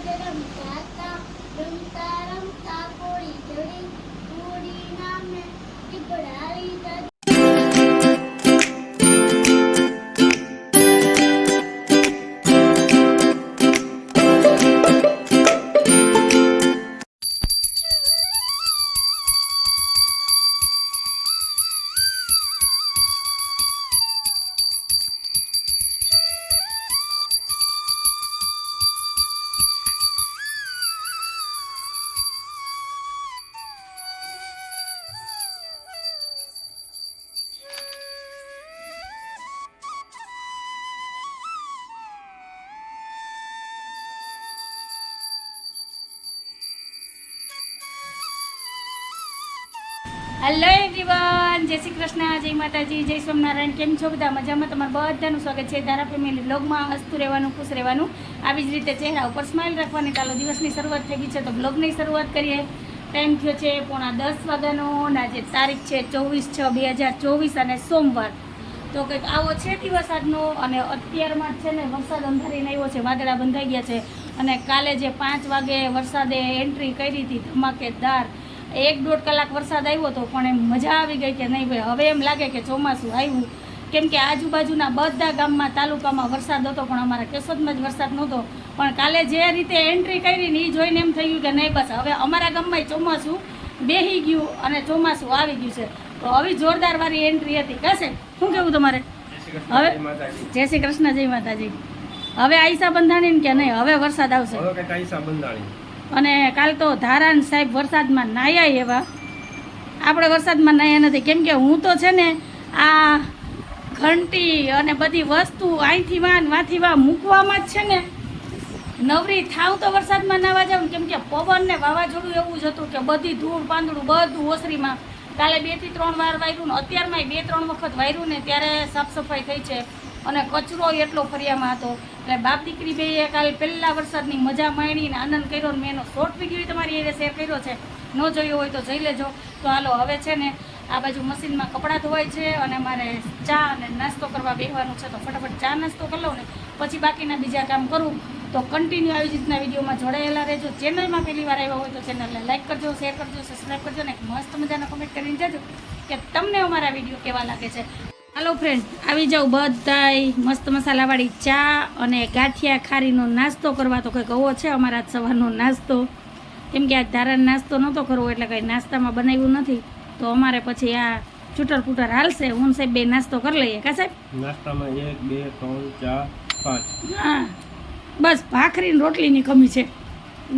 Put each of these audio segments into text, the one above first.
જ રમતા રમતા રમતા કોળી ચડી કોળી નામે પીપળાવી હેલો એવરીવન જય શ્રી કૃષ્ણ, જય માતાજી, જય સ્વામિનારાયણ, કેમ છો બધા? મજામાં? તમારું બધાનું સ્વાગત છે ધારા ફેમિલી બ્લોગમાં હસતું રહેવાનું, ખુશ રહેવાનું. આવી જ રીતે ચહેરા ઉપર સ્માઇલ રાખવાની ચાલો દિવસની શરૂઆત થઈ ગઈ છે તો બ્લોગની શરૂઆત કરીએ. ટાઈમ થયો છે પોણા દસ વાગ્યાનો અને આજે તારીખ છે ચોવીસ છ બે હજાર ચોવીસ અને સોમવાર. તો કંઈક આવો છે દિવસ આજનો અને અત્યારમાં છે ને વરસાદ અંધારીને આવ્યો છે, વાદળા બંધાઈ ગયા છે. અને કાલે જે પાંચ વાગે વરસાદે એન્ટ્રી કરી હતી ધમાકેદાર એક દોઢ કલાક વરસાદ આવ્યો હતો પણ એમ મજા આવી ગઈ કે નહીં ભાઈ, હવે એમ લાગે કે ચોમાસું આવ્યું. કેમ કે આજુબાજુના બધા ગામમાં, તાલુકામાં વરસાદ હતો, પણ અમારા કેશોદમાં જ વરસાદ નહોતો. પણ કાલે જે રીતે એન્ટ્રી કરી ને એ જોઈને એમ થયું કે નહીં, બસ હવે અમારા ગામમાં ચોમાસું બેહી ગયું અને ચોમાસું આવી ગયું છે. તો આવી જોરદાર વાળી એન્ટ્રી હતી. કશે શું કેવું તમારે? હવે જય શ્રી કૃષ્ણ, જય માતાજી. હવે આઈસા બંધાણી કે નહીં? હવે વરસાદ આવશે. આઈસા બંધાણી. અને કાલ તો ધારાન સાહેબ વરસાદમાં નાયા એવા. આપણે વરસાદમાં નાયા નથી. કેમ કે હું તો છે ને આ ઘંટી અને બધી વસ્તુ અહીંથી વાન વાથી વા મૂકવામાં જ છે ને. નવરી થાવ તો વરસાદમાં નાવા જાઉં કેમ કે પવન ને વાવાઝોડું એવું જ હતું કે બધી ધૂળ પાંદડું બધું ઓસરીમાં. કાલે બેથી ત્રણ વાર વાયરું ને અત્યારમાં બે ત્રણ વખત વાયરું ને ત્યારે સાફ સફાઈ થઈ છે. અને કચરો એટલો ફરિયામાં હતો. એટલે બાપ દીકરી બે કાલે પહેલા વરસાદની મજા માણીને આનંદ કર્યો ને મેં એનો શોર્ટ વીડિયો તમારી એ શેર કર્યો છે. ન જોયો હોય તો જોઈ લેજો. તો હાલો, હવે છે ને આ બાજુ મશીનમાં કપડાં ધોવાય છે અને મારે ચા અને નાસ્તો કરવા બેસવાનું છે. તો ફટાફટ ચા નાસ્તો કરી લઉં ને પછી બાકીના બીજા કામ કરું. તો કન્ટિન્યુ આવી રીતના વિડીયોમાં જોડાયેલા રહેજો. ચેનલમાં પહેલી વાર આવ્યા હોય તો ચેનલને લાઇક કરજો શેર કરજો સબસ્ક્રાઈબ કરજો ને મસ્ત મજાના કમેન્ટ કરીને જજો કે તમને અમારા વીડિયો કેવા લાગે છે. હાલો ફ્રેન્ડ આવી જાઉં બધાય મસ્ત મસાલાવાળી ચા અને ગાંઠિયા ખારીનો નાસ્તો કરવા. તો કંઈક આવો છે અમારા સવારનો નાસ્તો? કેમ કે આજ ધારાનો નાસ્તો નહોતો કરવો એટલે કંઈ નાસ્તામાં બનાવ્યું નથી. તો અમારે પછી આ ચૂટર પૂટર હાલશે. હું સાહેબ બે નાસ્તો કરી લઈએ. કા સાહેબ? નાસ્તામાં એક બે ત્રણ ચાર પાંચ. હા. બસ ભાખરીને રોટલીની કમી છે.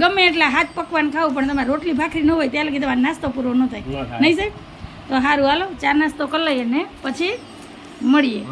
ગમે એટલે હાથ પકવાન ખાવું પણ તમારે રોટલી ભાખરી ન હોય ત્યાં લગી તમારે નાસ્તો પૂરો ન થાય. ન થાય. નહીં સાહેબ? તો સારું હાલો ચા નાસ્તો કરી લઈએ ને. પછી? મળીએ.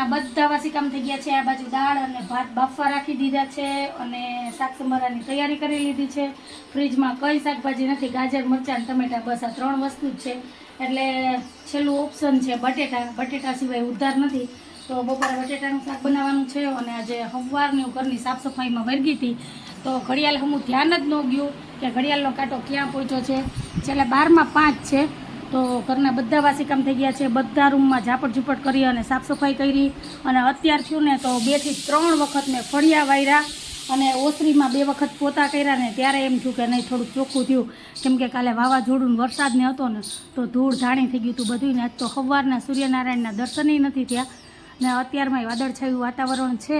ફ્રેન્ડ બધા વાસી કામ થઈ ગયા છે. આ બાજુ દાળ અને ભાત બાફવા રાખી દીધા છે અને શાક સંભારાની તૈયારી કરી લીધી છે. ફ્રીજમાં કંઈ શાકભાજી નથી. ગાજર, મરચાં, ટમેટા બસ આ ત્રણ વસ્તુ જ છે. એટલે છેલ્લું ઓપ્શન છે બટેટા. બટેટા સિવાય ઉધાર નથી. તો બપોરે બટેટાનું શાક બનાવવાનું છે અને આજે હવારની હું ઘરની સાફ સફાઈમાં વળગી હતી. તો ઘડિયાળ હમું ધ્યાન જ ન ગયું કે ઘડિયાળનો કાંટો ક્યાં પહોંચ્યો છે. છેલ્લે બારમાં પાંચ છે. તો ઘરના બધા વાસી કામ થઈ ગયા છે. બધા રૂમમાં ઝાપટ ઝૂપટ કરી અને સાફ સફાઈ કરી અને અત્યાર થયું ને તો બેથી ત્રણ વખત મેં ફળિયા વાયરા અને ઓસરીમાં બે વખત પોતા કર્યા ને ત્યારે એમ થયું કે નહીં, થોડુંક ચોખ્ખું થયું. કેમ કે કાલે વાવાઝોડું વરસાદને હતો ને, તો ધૂળ ધાણી થઈ ગયું હતું બધું ને. આજ તો સવારના સૂર્યનારાયણના દર્શનય નથી થયા. ને અત્યારમાં વાદળછાયું વાતાવરણ છે.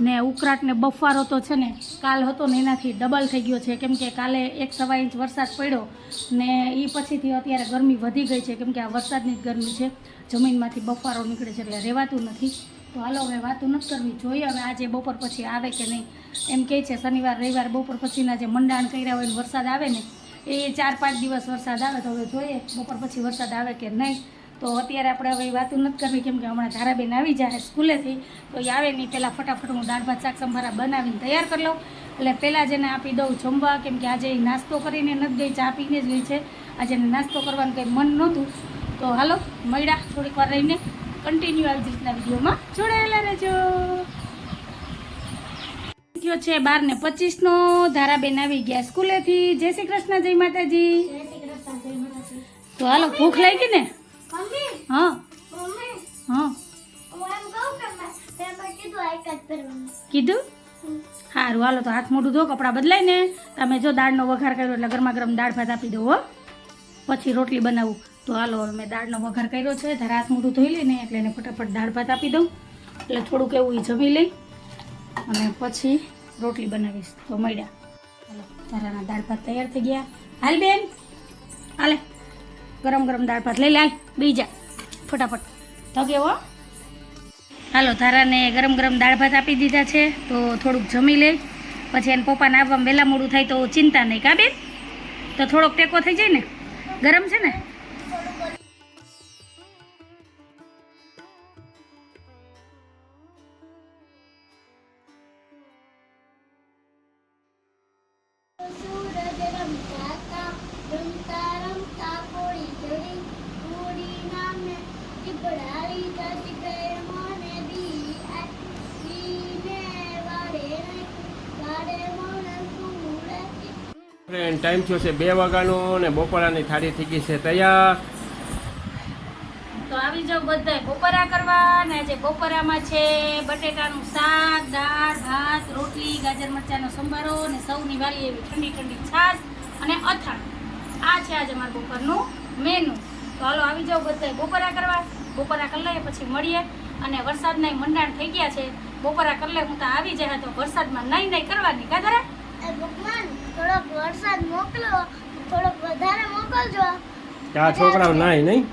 ને ઉકળાટ ને બફારો તો છે ને કાલ હતો ને એનાથી ડબલ થઈ ગયો છે. કેમ કે કાલે એક સવા ઇંચ વરસાદ પડ્યો ને એ પછીથી અત્યારે ગરમી વધી ગઈ છે. કેમ કે આ વરસાદની જ ગરમી છે. જમીનમાંથી બફારો નીકળે છે એટલે રહેવાતું નથી. તો હાલો હવે વાતું નથી કરવી જોઈએ. હવે આજે બપોર પછી આવે કે નહીં? એમ કહે છે શનિવાર, રવિવાર બપોર પછીના જે મંડાણ કર્યા હોય વરસાદ આવે ને, એ ચાર પાંચ દિવસ વરસાદ આવે તો હવે જોઈએ બપોર પછી વરસાદ આવે કે નહીં? તો અત્યારે આપણે હવે વાતું નથી કરવી કેમ કે હમણાં ધારાબેન આવી જાય સ્કૂલેથી તો એ આવે નહીં. પહેલાં ફટાફટ હું દાળ ભાત શાક સંભારા બનાવીને તૈયાર કરી લઉં. એટલે પહેલાં જેને આપી દઉં જમવા કેમ કે આજે એ નાસ્તો કરીને નથી ગઈ ચા પીને જ ગઈ છે. આજે એને નાસ્તો કરવાનું કંઈ મન નહોતું. તો હાલો મળ્યા થોડીક વાર રહીને. કન્ટિન્યુ આવી રીતના વિડીયોમાં જોડાયેલા રહેજો. થયો છે બાર ને પચીસનો. ધારાબેન આવી ગયા સ્કૂલેથી. જય શ્રી કૃષ્ણ જય માતાજી. તો હાલો ભૂખ લાગી ને? હા. હા. કીધું. સારું હાલો તો હાથ મોઢું ધો કપડાં બદલાય ને તમે જો દાળનો વઘાર કર્યો એટલે ગરમા ગરમ દાળ ભાત આપી દો હો. પછી રોટલી બનાવું. તો હાલો મેં દાળનો વઘાર કર્યો છે ત્યારે હાથ મોઢું ધોઈ લઈને એટલે એને ફટાફટ દાળ ભાત આપી દઉં. એટલે થોડુંક એવું એ જમી લઈ. અને પછી રોટલી બનાવીશ. તો મળ્યા. હાલો તારાના દાળ ભાત તૈયાર થઈ ગયા. હાલ બેન. હાલે. ગરમ ગરમ દાળ ભાત લઈ લાલ બીજા ફટાફટ. થગે હો. હાલો તારાને ગરમ ગરમ દાળ ભાત આપી દીધા છે, તો થોડુંક જમી લે. પછી એને પપ્પાને આવવામાં વહેલા મોડું થાય તો ચિંતા નહીં કાબે તો થોડોક ટેકો થઈ જાય ને? ગરમ છે ને? ફ્રેન્ડ ટાઈમ થયો છે બે વાગ્યાનો ને બપોરાની થાળી થઈ ગઈ છે તૈયાર. તો આવી જાઓ બધાય બપોરા કરવા ને આજે બપોરામાં છે બટેટાનું શાક, દાળ, ભાત, રોટલી, ગાજર મરચાંનો સંભારો ને સૌની વાલી એવી ઠંડી ઠંડી છાશ અને અથાણું. આ છે આજે મારા બપોરનું મેનુ તો હાલો આવી જાઓ બધા બપોરા કરવા. બપોરા કરી લઈએ પછી મળીએ. અને વરસાદના મંડાણ થઈ ગયા છે. બપોરા કરી લે, હું તો આવી જાય તો વરસાદમાં નહીં નહીં કરવાની, કા ધરા એ ભગવાન થોડોક વરસાદ મોકલો થોડોક વધારે મોકલજો. આ છોકરાઓ નાય નહીં?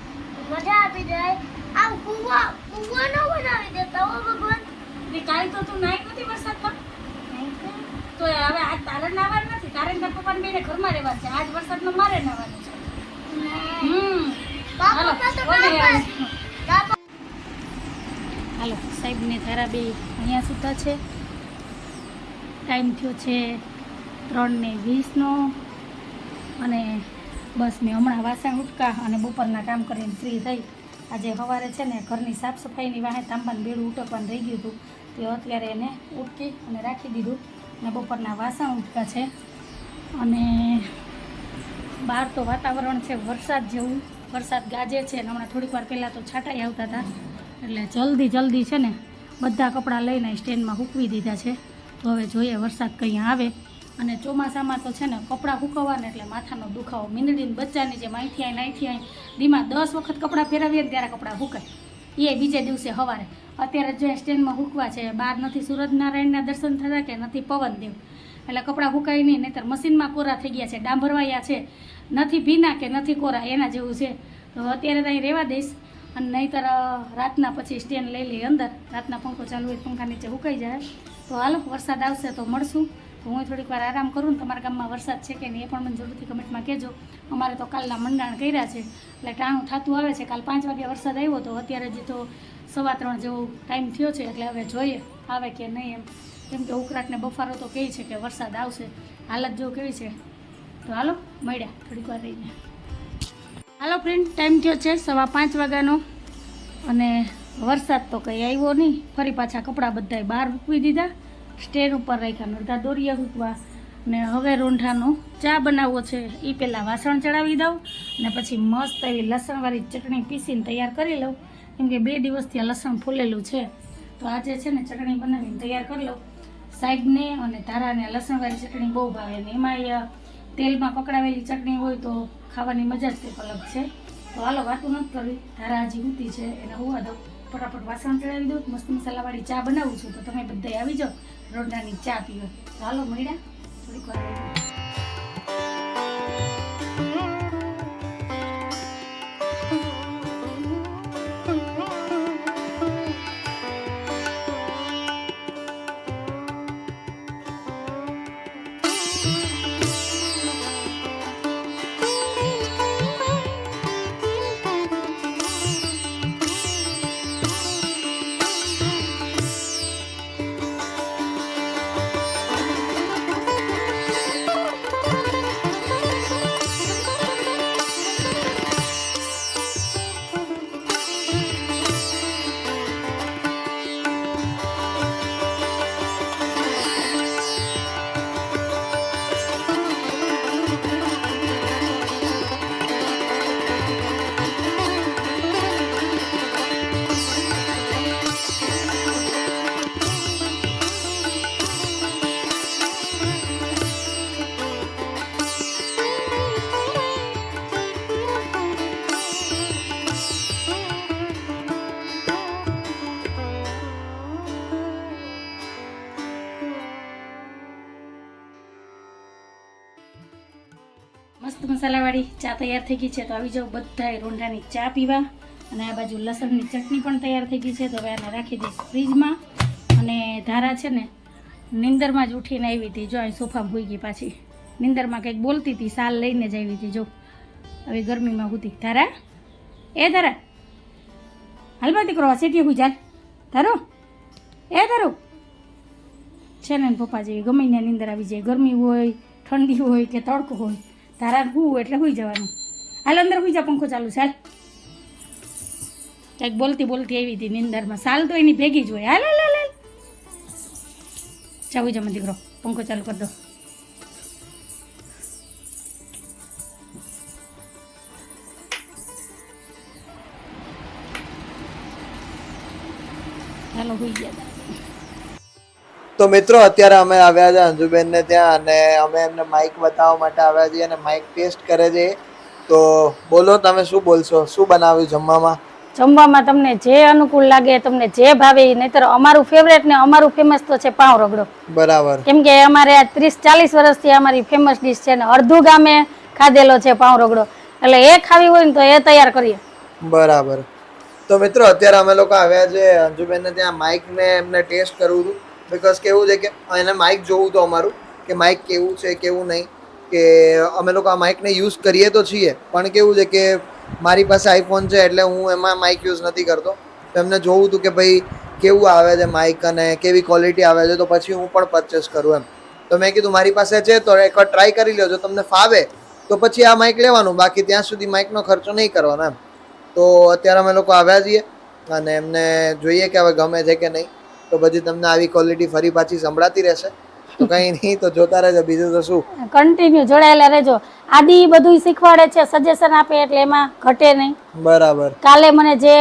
મજા આપી જાય. આ કુવા કુવા ન બનાવી દેતા હો ભગવાન. ને કાલ તો તું નાઈ નથી વરસાદમાં તો હવે આજ તારે નાવાનું નથી. કારણ કે પપ્પાને બેને ઘરમાં રહેવા છે. આજ વરસાદમાં મારે નાવાનું છે. હમ. હાલો, સાહેબ ને તારા બે અહીંયા સુતા છે. ટાઈમ થયો છે ત્રણ ને વીસનો અને બસ મેં હમણાં વાસણ ઉટકા અને બપોરના કામ કરીને ફ્રી થઈ. આજે સવારે છે ને ઘરની સાફ સફાઈની વાહે તાંબાનું બેડું ઉટકવાનું રહી ગયું હતું. તે અત્યારે એને ઉટકી અને રાખી દીધું. અને બપોરના વાસણ ઉટકા છે. અને બહાર તો વાતાવરણ છે વરસાદ જેવું. વરસાદ ગાજે છે અને હમણાં થોડીક વાર પહેલાં તો છાંટાઈ આવતા હતા. એટલે જલ્દી જલ્દી છે ને બધા કપડાં લઈને સ્ટેન્ડમાં સૂકવી દીધા છે. તો હવે જોઈએ વરસાદ કંઈ આવે. અને ચોમાસામાં તો છે ને કપડાં સૂકવવાને એટલે માથાનો દુખાવો મીંદડીને બચ્ચાની જેમ અહીંથી અહીં અહીંથી અહીં ધીમા દસ વખત કપડાં ફેરવીએ ત્યારે કપડાં સુકાય. એ બીજે દિવસે સવારે. અત્યારે જે સ્ટેન્ડમાં સૂકવા છે, બહાર નથી સૂરજનારાયણના દર્શન થતા કે નથી પવનદેવ. એટલે કપડાં સુકાય નહીં, નહીંતર મશીનમાં કોરા થઈ ગયા છે, ડાંભરવાયા છે. નથી ભીના કે નથી કોરા, એના જેવું છે. તો અત્યારે તો અહીં રહેવા દઈશ. અને નહીંતર રાતના પછી સ્ટેન્ડ લઈ લઈ અંદર. રાતના પંખો ચાલુ હોય પંખા નીચે સુકાઈ જાય. તો હાલો, વરસાદ આવશે તો મળશું. તો હું થોડીક વાર આરામ કરું તમારા ગામમાં વરસાદ છે કે નહીં એ પણ મને જરૂરથી કમેન્ટમાં કહેજો. અમારે તો કાલના મંડાણ કર્યા છે. એટલે ટાણું થતું આવે છે. કાલ પાંચ વાગ્યા વરસાદ આવ્યો તો અત્યારે જે તો સવા ત્રણ જેવો ટાઈમ થયો છે. એટલે હવે જોઈએ આવે કે નહીં એમ. કેમ કે ઉકળાટને બફારો તો કહે છે કે વરસાદ આવશે. હાલત જો કેવી છે. તો હાલો, મળ્યા થોડીક વાર રહીને. હાલો ફ્રેન્ડ ટાઈમ થયો છે સવા પાંચ વાગ્યાનો. અને વરસાદ તો કંઈ આવ્યો નહીં. ફરી પાછા કપડાં બધાય બહાર મૂકવી દીધા. સ્ટેન્ડ ઉપર રાખ્યા અડધા દોરિયા મૂકવા ને હવે રોંઢાનો ચા બનાવવો છે. એ પહેલાં વાસણ ચડાવી દઉં ને પછી મસ્ત એવી લસણવાળી ચટણી પીસીને તૈયાર કરી લઉં. કેમ કે બે દિવસથી આ લસણ ફૂલેલું છે. તો આજે છે ને ચટણી બનાવીને તૈયાર કરી લઉં. સાહેબને અને ધારાને લસણવાળી ચટણી બહુ ભાવે ને એમાંય તેલમાં પકડાવેલી ચટણી હોય તો ખાવાની મજા જ કંઈક અલગ છે. તો હાલો વાતું નથી કરવી. ધારા હજી ઉતી છે એને હોવા દઉં. ફટાફટ વાસણ ચડાવી દઉં. મસ્ત મસાલાવાળી ચા બનાવું છું. તો તમે બધા આવી જાઓ. રોંઢાની ચા પીવા ચાલો મળ્યા. થોડીક વાર મસાલાવાળી ચા તૈયાર થઈ ગઈ છે. તો આવી જાઓ બધાય રોંઢાની ચા પીવા. અને આ બાજુ લસણની ચટણી પણ તૈયાર થઈ ગઈ છે. તો હવે આને રાખી દઈશ ફ્રીજમાં. અને ધારા છે ને, નિંદરમાં જ ઉઠીને આવી હતી. જો અહીં સોફામાં ભૂઈ ગઈ પાછી. નિંદરમાં કંઈક બોલતી હતી, સાલ લઈને જ આવી હતી. જો, હવે ગરમીમાં હતી ધારા? એ ધારા? હાલમાં દીકરો આ હું ચાલ ધારો? એ ધારો? છે ને, પપ્પા જેવી ગમે ત્યાં નીંદર આવી જાય. ગરમી હોય, ઠંડી હોય કે તડકો હોય. તારા હું એટલે હુઈ જવાનું. હાલ અંદર હુઈ જા, પંખો ચાલુ છે, હાલ. કંઈક બોલતી બોલતી આવી હતી નિંદરમાં. સાલ તો એની ભેગી જ હોય. હાલ હાલ હાલ હાલ. જાવું જમે દીકરો પંખો ચાલુ કરી દો. તો મિત્રો અત્યારે અમે આવ્યા છે અંજુબેનને ત્યાં અને અમે એમને માઇક બતાવવા માટે આવ્યા છીએ અને માઇક ટેસ્ટ કરે છે. તો બોલો તમે શું બોલશો? શું બનાવ્યું જમવામાં? જમવામાં તમને જે અનુકૂળ લાગે તમને જે ભાવે નહીતર અમારું ફેવરેટ ને અમારું ફેમસ તો છે પાવ રગડો. બરાબર. કેમ કે અમારે આ ત્રીસ ચાલીસ વર્ષથી અમારી ફેમસ ડીશ છે ને અડધું ગામે ખાધેલો છે પાવ રગડો. એટલે એ ખાવી હોય ને તો એ તૈયાર કરીએ. બરાબર. તો મિત્રો અત્યારે અમે લોકો આવ્યા છે અંજુબેનને ત્યાં માઇક ને એમને ટેસ્ટ કરવું હતું. બિકોઝ કેવું છે કે એને માઇક જોવું તો અમારું, કે માઇક કેવું છે, કેવું નહીં, કે અમે લોકો આ માઇકને યુઝ કરીએ તો છીએ. પણ કેવું છે કે મારી પાસે આઈફોન છે એટલે હું એમાં માઇક યુઝ નથી કરતો. તો એમને જોવું હતું કે ભાઈ કેવું આવે છે માઇક અને કેવી ક્વોલિટી આવે છે, તો પછી હું પણ પરચેસ કરું એમ. તો મેં કીધું મારી પાસે છે તો એકવાર ટ્રાય કરી લ્યો જો તમને ફાવે, તો પછી આ માઇક લેવાનું. બાકી ત્યાં સુધી માઇકનો ખર્ચો નહીં કરવાનો એમ. તો અત્યારે અમે લોકો આવ્યા છીએ અને એમને જોઈએ કે હવે ગમે છે કે નહીં. તો પછી તમને આવી ક્વોલિટી ફરી પાછી સંભળાતી રહેશે. તો કંઈ નહીં તો જોતા રહેજો. બીજું તો શું? કન્ટિન્યુ જોડાયેલા રહેજો. આદિ બધું શીખવાડે છે સજેશન આપે એટલે એમાં ઘટે નહીં. બરાબર. કાલે મને જે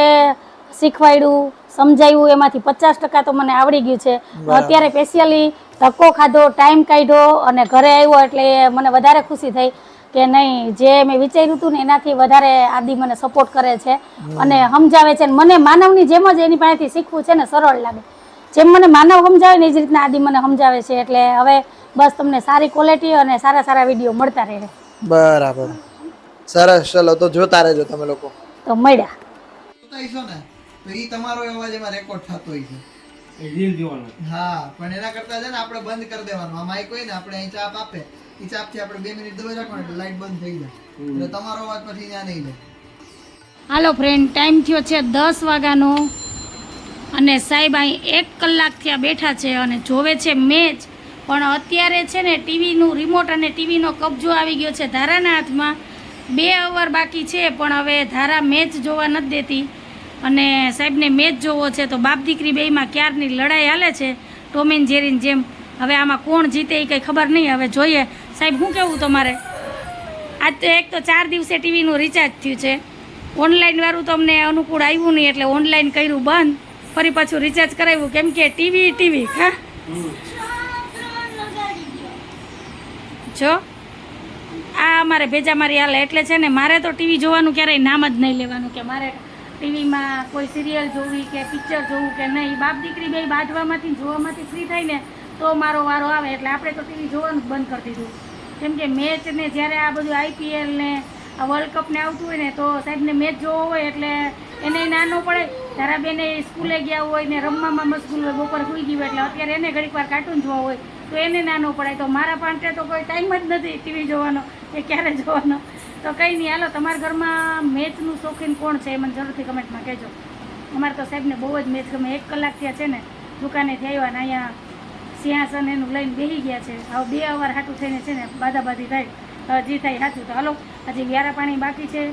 શીખવાડ્યું સમજાવ્યું એમાંથી પચાસ ટકા તો મને આવડી ગયું છે. અત્યારે સ્પેશિયલી ધક્કો ખાધો ટાઈમ કાઢ્યો અને ઘરે આવ્યો એટલે મને વધારે ખુશી થઈ કે નહીં જે મેં વિચાર્યું હતું ને એનાથી વધારે આદિ મને સપોર્ટ કરે છે. અને સમજાવે છે મને માનવની જેમ જ એની પાસેથી શીખવું છે ને સરળ લાગે. જેમ મને માનવ સમજાવે ને એ જ રીતના આદિ મને સમજાવે છે એટલે હવે બસ તમને સારી ક્વોલિટી અને સારા સારા વીડિયો મળતા રહે. બરાબર. સરસ ચલો તો જોતા રહેજો તમે લોકો. તો મળ્યા. ને તો એ તમારો અવાજ એમાં રેકોર્ડ થતો હોય છે. રીલ જોવાનું. હા પણ એના કરતા છે ને આપણે બંધ કરી દેવાનું. આ હોય ને આપણે અહીં ચાપ આપે. એ ચાપથી આપણે બે મિનિટ દબાઈ રાખવાનું એટલે લાઈટ બંધ થઈ જાય. એટલે તમારો અવાજ પછી ત્યાં નહીં જાય. હાલો ફ્રેન્ડ ટાઈમ થયો છે દસ વાગ્યાનો. અને સાહેબ, અહીં એક કલાકથી આ બેઠા છે અને જોવે છે મેચ. પણ અત્યારે છે ને ટીવીનું રિમોટ અને ટીવીનો કબજો આવી ગયો છે ધારાના હાથમાં. બે અવર બાકી છે, પણ હવે ધારા મેચ જોવા નથી દેતી. અને સાહેબને મેચ જોવો છે તો બાપ દીકરી બેયમાં ક્યારની લડાઈ હાલે છે? ટોમ એન્ડ જેરીની જેમ. હવે આમાં કોણ જીતે એ કંઈ ખબર નહીં. હવે જોઈએ. સાહેબ, શું કેવું તમારે? આજ તો એક તો ચાર દિવસે ટીવીનું રિચાર્જ થયું છે. ઓનલાઈન વાળું તમને અનુકૂળ આવ્યું નહીં, એટલે ઓનલાઈન કર્યું બંધ. ફરી પાછું રિચાર્જ કરાવ્યું. કેમ કે ટીવી ટીવી હા? જો, આ અમારે ભેજા મારી હાલે એટલે છે ને મારે તો ટીવી જોવાનું ક્યારેય નામ જ નહીં લેવાનું કે મારે ટીવીમાં કોઈ સિરિયલ જોવી કે પિક્ચર જોવું કે નહીં. બાપ દીકરી બે બાજવામાંથી જોવામાંથી ફ્રી થાય ને તો મારો વારો આવે. એટલે આપણે તો ટીવી જોવાનું બંધ કરી દીધું. કેમ કે મેચ જ્યારે આ બધું આઈપીએલ ને, આ વર્લ્ડ કપને આવતું હોય ને તો સાહેબને મેચ જોવો હોય એટલે એને નાનો પડે. તારા બેને સ્કૂલે ગયા હોય ને રમવામાં મશગુલ હોય, બપોર સુઈ ગયું એટલે અત્યારે એને ઘડીક વાર કાર્ટૂન જોવા હોય, તો એને નાનો પડાય. તો મારા પાસે તો કોઈ ટાઈમ જ નથી ટીવી જોવાનો કે ક્યારે જોવાનો. તો કંઈ નહીં હાલો, તમારા ઘરમાં મેચનું શોખીન કોણ છે એ મને જરૂરથી કમેન્ટમાં કહેજો. અમારે તો સાહેબને બહુ જ મેચ ગમે. એક કલાક ત્યાં છે ને દુકાનેથી આવ્યા ને અહીંયા સિંહાસન એનું લઈને બેસી ગયા છે. હવે બે અવાર હાટું થઈને છે ને બાદાબાદી થાય. હજી થાય સાચું. તો હાલો, હજી વ્યારા પાણી બાકી છે.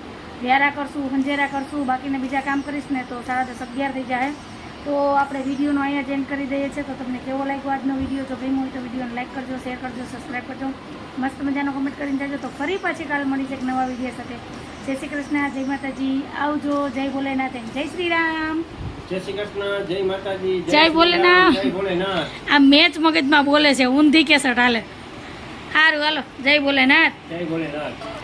વ્યારા કરશું હંજેરા કરશું બાકીને બીજા કામ કરીશ ને તો સાડા દસ અગિયાર થઈ જાય તો આપણે વિડીયોનો અહીંયા જ એન્ડ કરી દઈએ છીએ. તો તમને કેવો લાગ્યો આજનો વીડિયો? જો ગમ્યો હોય તો વિડીયોને લાઈક કરજો શેર કરજો સબસ્ક્રાઈબ કરજો. મસ્ત મજાનો કમેન્ટ કરીને જાજો. તો ફરી પાછી કાલ મળી છે એક નવા વીડિયો સાથે. જય શ્રી કૃષ્ણ જય માતાજી. આવજો જય ભોલેનાથ જય શ્રી રામ. જય શ્રી કૃષ્ણ જય માતાજી જય ભોલેનાથ. જય ભોલેનાથ. આ મેચ મગજમાં બોલે છે ઊંધી કેસર હાલે સારું હાલો. જય ભોલેનાથ. જય ભોલેનાથ.